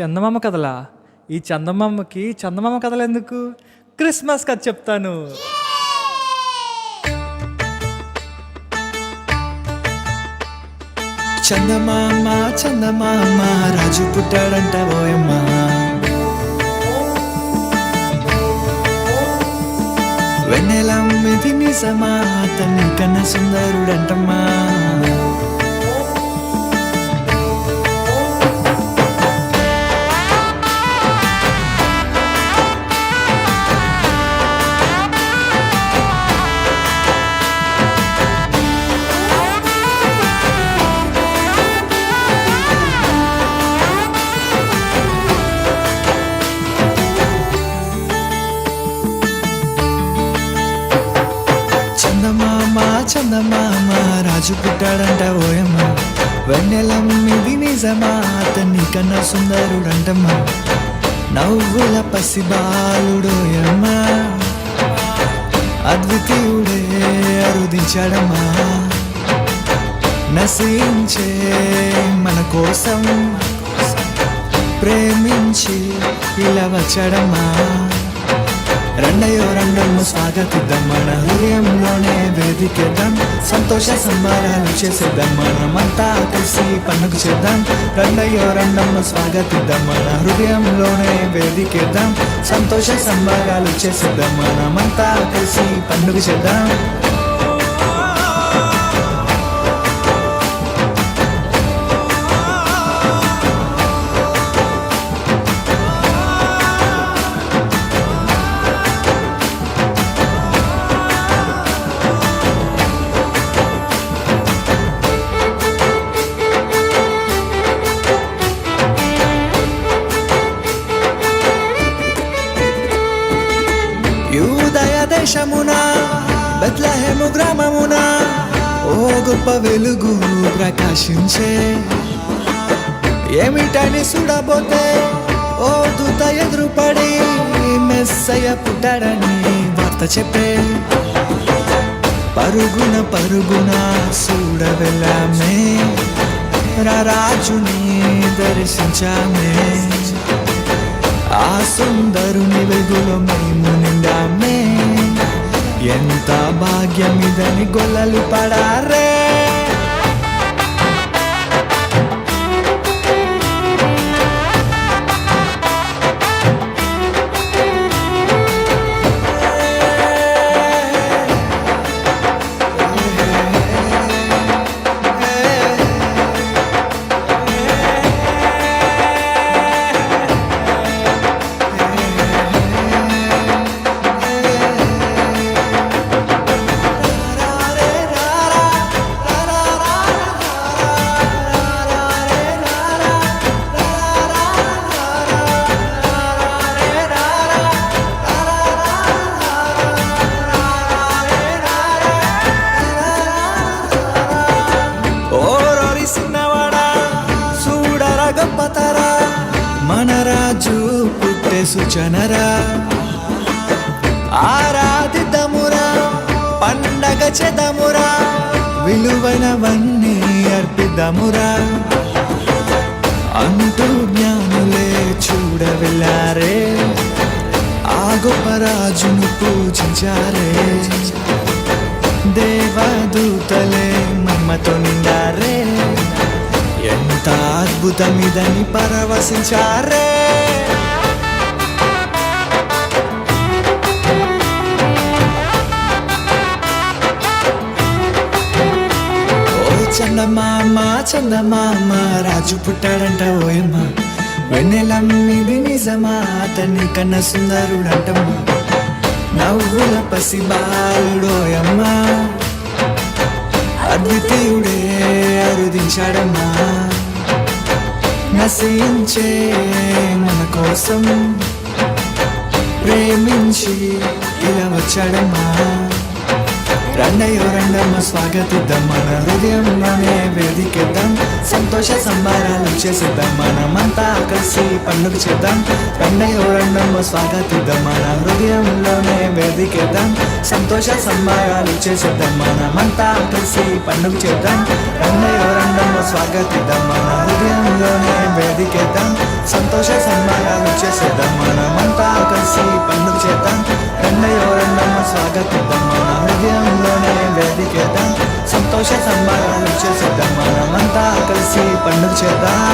చందమామ కథలా? ఈ చందమామకి చందమామ కథలు ఎందుకు క్రిస్మస్ కథ చెప్తాను. చందమామ చందమామ రాజు పుట్టాడంట ఓయమ్మ. వెన్నెలమ్మిది నిజమా తల్లి కన్న సుందరుడంటమ్మా. చందమామ చందమామ రాజు పుట్టాడంట ఓయమ్మ. వెన్నెలమ్మిది నిజమా? అతన్ని కన్నా సుందరుడంటమ్మా. నవ్వుల పసిబాలుడోయమ్మ అద్వితీయుడే అరుదించాడమ్మా. నశించే మన కోసం ప్రేమించి ఇలా వచ్చాడమ్మా. రెండయో స్వాగతిద్దాం మన హృదయంలోనే వేదికేద్దాం. సంతోష సంబరాలు చేసేద్దాం మనమంతా కలిసి పండుగ చేద్దాం. రెండయ్యో రెండమ్మ స్వాగతిద్దాం మన హృదయంలోనే వేదికేద్దాం. సంతోష సంబరాలు చేసేద్దాం మనమంతా కలిసి పండుగ చేద్దాం. దేశమున బెత్లహేము గ్రామమున? ఓ గొప్ప వెలుగు ప్రకాశించే. ఏమిటని చూడబోతే? ఓ దూత ఎదురుపడి మెస్సయ్య పుట్టాడని వార్త చెప్పే. పరుగున పరుగున చూడవెళ్ళామే. రాజుని దర్శించామే. ఆ సుందరుని వెలుగులో మేము నిండామే. ఎంత భాగ్యమిదని గొల్లలు పడారే? రాజు పుట్టే సూచనరా. ఆరాధిద్దామురా పండగ చెదమురా విలువైనవన్నీ అర్పిదమురా అంటూ జ్ఞానులే చూడవెళ్ళారే ఆ గొప్ప రాజును పూజించారే. దేవదూతలే మమ్మతో నిండారే ఎంత అద్భుతమిదని పరవశించారే. చందమామ చందమామ రాజు పుట్టాడంట ఓయమ్మా. వెన్నెలమ్మిది నిజమా? అతన్ని కన్న సుందరుడంటమ్మా. నవ్వుల పసి బాలుడోయమ్మా అద్వితీయుడే అరుదించాడమ్మా. నశించే మన కోసం ప్రేమించి ఇలా వచ్చాడమ్మా. రండయ్యో రండమ్మ స్వాగతిద్దాం మన హృదయంలోనే వేదికెద్దాం. సంతోష సంబరాలు చేసేద్దాం మనమంతా కలిసి పండుగ చేద్దాం. రండయ్యో రండమ్మ స్వాగతిద్దాం మన హృదయంలోనే వేదికెద్దాం. సంతోష సంబరాలు చేసేద్దాం మనమంతా కలిసి పండుగ చేద్దాం. రండయ్యో రండమ్మ స్వాగతిద్దాం మన హృదయంలోనే వేదికెద్దాం. సంతోష సంబరాలు చేసేద్దాం మనమంతా కలిసి పండుగ చేద్దాం. రెండయ్యో రెండమ్మ స్వాగతిద్దాం మన హృదయంలోనే వేదికేద్దాం సంతోష సంబరాలు చేసేద్దాం. మనమంతా కలిసి పండుగ చేద్దాం.